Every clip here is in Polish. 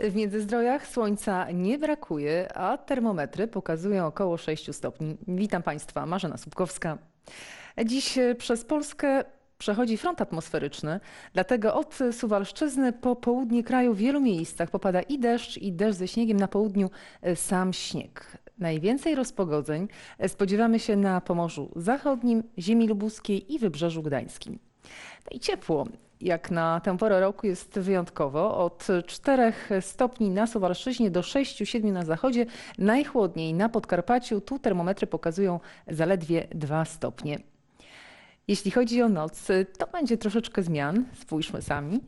W Międzyzdrojach słońca nie brakuje, a termometry pokazują około 6 stopni. Witam Państwa, Marzena Słupkowska. Dziś przez Polskę przechodzi front atmosferyczny, dlatego od Suwalszczyzny po południe kraju w wielu miejscach popada i deszcz, i deszcz ze śniegiem, na południu sam śnieg. Najwięcej rozpogodzeń spodziewamy się na Pomorzu Zachodnim, ziemi lubuskiej i Wybrzeżu Gdańskim. No i ciepło. Jak na tę porę roku jest wyjątkowo. Od 4 stopni na Suwalszczyźnie do 6-7 na zachodzie. Najchłodniej na Podkarpaciu. Tu termometry pokazują zaledwie 2 stopnie. Jeśli chodzi o noc, to będzie troszeczkę zmian. Spójrzmy sami.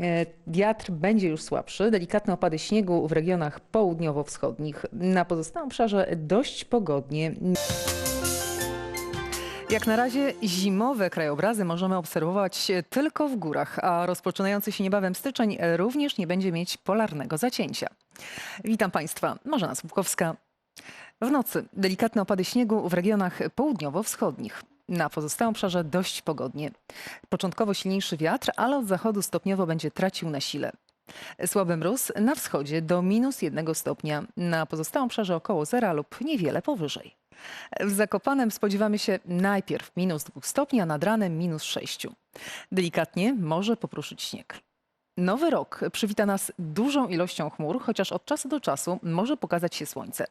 E, Wiatr będzie już słabszy, delikatne opady śniegu w regionach południowo-wschodnich. Na pozostałym obszarze dość pogodnie. Jak na razie zimowe krajobrazy możemy obserwować tylko w górach, a rozpoczynający się niebawem styczeń również nie będzie mieć polarnego zacięcia. Witam Państwa, Marzena Słupkowska. W nocy delikatne opady śniegu w regionach południowo-wschodnich. Na pozostałym obszarze dość pogodnie. Początkowo silniejszy wiatr, ale od zachodu stopniowo będzie tracił na sile. Słaby mróz na wschodzie do minus jednego stopnia, na pozostałym obszarze około zera lub niewiele powyżej. W Zakopanem spodziewamy się najpierw minus 2 stopni, a nad ranem minus 6. Delikatnie może popruszyć śnieg. Nowy rok przywita nas dużą ilością chmur, chociaż od czasu do czasu może pokazać się słońce.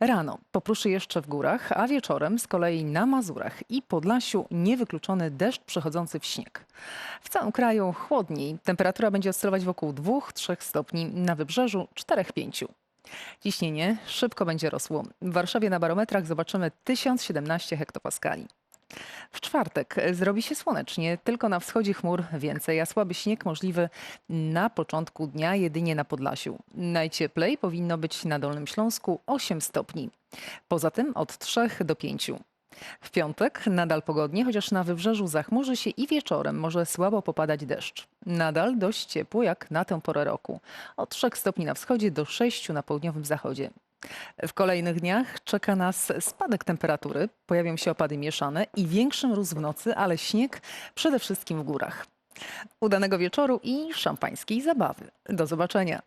Rano popruszy jeszcze w górach, a wieczorem z kolei na Mazurach i Podlasiu niewykluczony deszcz przechodzący w śnieg. W całym kraju chłodniej. Temperatura będzie oscylować wokół 2-3 stopni, na wybrzeżu 4-5. Ciśnienie szybko będzie rosło. W Warszawie na barometrach zobaczymy 1017 hektopaskali. W czwartek zrobi się słonecznie, tylko na wschodzie chmur więcej, a słaby śnieg możliwy na początku dnia jedynie na Podlasiu. Najcieplej powinno być na Dolnym Śląsku 8 stopni. Poza tym od 3 do 5. W piątek nadal pogodnie, chociaż na wybrzeżu zachmurzy się i wieczorem może słabo popadać deszcz. Nadal dość ciepło jak na tę porę roku. Od 3 stopni na wschodzie do 6 na południowym zachodzie. W kolejnych dniach czeka nas spadek temperatury, pojawią się opady mieszane i większy mróz w nocy, ale śnieg przede wszystkim w górach. Udanego wieczoru i szampańskiej zabawy. Do zobaczenia.